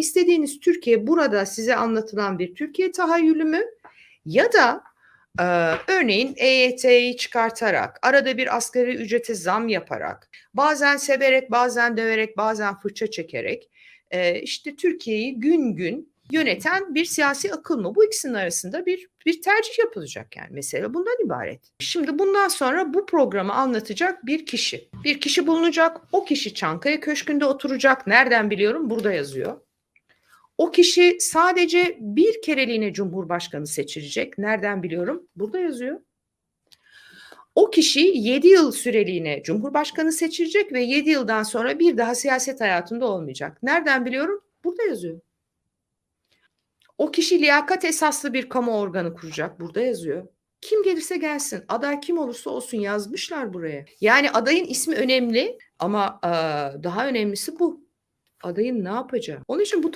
İstediğiniz Türkiye burada size anlatılan bir Türkiye tahayyülü mü? Ya da e, örneğin EYT'yi çıkartarak, arada bir asgari ücrete zam yaparak, bazen severek, bazen döverek, bazen fırça çekerek e, işte Türkiye'yi gün gün yöneten bir siyasi akıl mı? Bu ikisinin arasında bir bir tercih yapılacak yani mesele bundan ibaret. Şimdi bundan sonra bu programı anlatacak bir kişi. Bir kişi bulunacak. O kişi Çankaya Köşkü'nde oturacak. Nereden biliyorum? Burada yazıyor. O kişi sadece bir kereliğine Cumhurbaşkanı seçilecek. Nereden biliyorum? Burada yazıyor. O kişi 7 yıl süreliğine Cumhurbaşkanı seçilecek ve 7 yıldan sonra bir daha siyaset hayatında olmayacak. Nereden biliyorum? Burada yazıyor. O kişi liyakat esaslı bir kamu organı kuracak. Burada yazıyor. Kim gelirse gelsin, aday kim olursa olsun yazmışlar buraya. Yani adayın ismi önemli ama daha önemlisi bu. Adayın ne yapacağı. Onun için bu